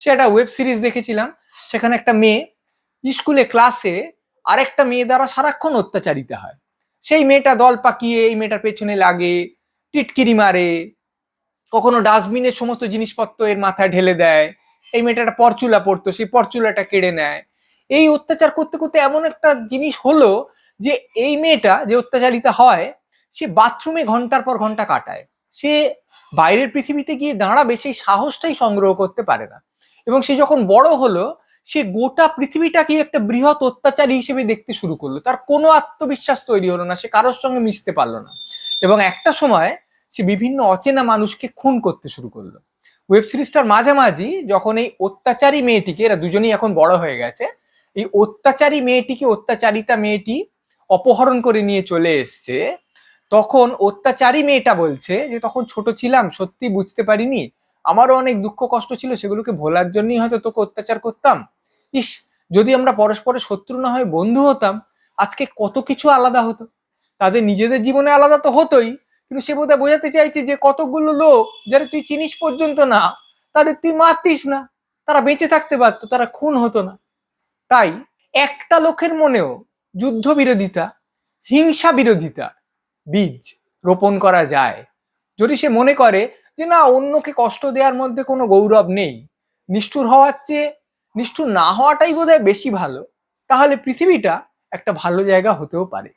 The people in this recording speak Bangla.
সে একটা ওয়েব সিরিজ দেখেছিলাম। সেখানে একটা মেয়ে স্কুলে ক্লাসে আরেকটা মেয়ে দ্বারা সারাক্ষণ অত্যাচারিত হয়। সেই মেয়েটা দল পাকিয়ে, এই মেয়েটার পেছনে লাগে, টিটকিরি মারে, কখনো ডাস্টবিনের সমস্ত জিনিসপত্র এর মাথায় ঢেলে দেয়, এই মেয়েটা একটা পরচুলা পড়তো সেই পরচুলাটা কেড়ে নেয়। এই অত্যাচার করতে করতে এমন একটা জিনিস হলো যে, এই মেয়েটা যে অত্যাচারিত হয়, সে বাথরুমে ঘণ্টার পর ঘণ্টা কাটায়। সে বাইরের পৃথিবীতে গিয়ে দাঁড়াবে, সেই সাহসটাই সংগ্রহ করতে পারে না। এবং সে যখন বড় হলো, সে গোটা পৃথিবীটাকে একটা বৃহৎ অত্যাচারী হিসেবে দেখতে শুরু করল। তার কোনো আত্মবিশ্বাস তৈরি হলো না, সে কারোর সঙ্গে মিশতে পারল না। এবং একটা সময় সে বিভিন্ন অচেনা মানুষকে খুন করতে শুরু করল। ওয়েব সিরিজটার মাঝামাঝি যখন এই অত্যাচারী মেয়েটিকে, এরা দুজনেই এখন বড় হয়ে গেছে, এই অত্যাচারী মেয়েটিকে, অত্যাচারিতা মেয়েটি অপহরণ করে নিয়ে চলে এসছে, তখন অত্যাচারী মেয়েটা বলছে যে, তখন ছোট ছিলাম, সত্যি বুঝতে পারিনি আমারও অনেক দুঃখ কষ্ট ছিল সেগুলোকে ভোলার জন্যই হয়তো তোকে অত্যাচার করতাম। ইস, যদি আমরা পরস্পরের শত্রু না হয়ে বন্ধু হতাম, আজকে কত কিছু আলাদা হতো। তাদের নিজেদের জীবনে আলাদা তো হতোই, কিন্তু সে বোধহয় বোঝাতে চাইছে যে কতগুলো লোক যারা তুই চিনিস পর্যন্ত না, তাদের তুই মারতিস না। তারা বেঁচে থাকতে পারতো, তারা খুন হতো না। তাই একটা লোকের মনেও যুদ্ধ বিরোধিতা, হিংসা বিরোধিতা বীজ রোপণ করা যায়। যদি সে মনে করে যে না, অন্যকে কষ্ট দেওয়ার মধ্যে কোনো গৌরব নেই। নিষ্ঠুর হওয়ার চেয়ে, নিষ্ঠুর না হওয়াটাই বোধ বেশি ভালো। তাহলে পৃথিবীটা একটা ভালো জায়গা হতেও পারে।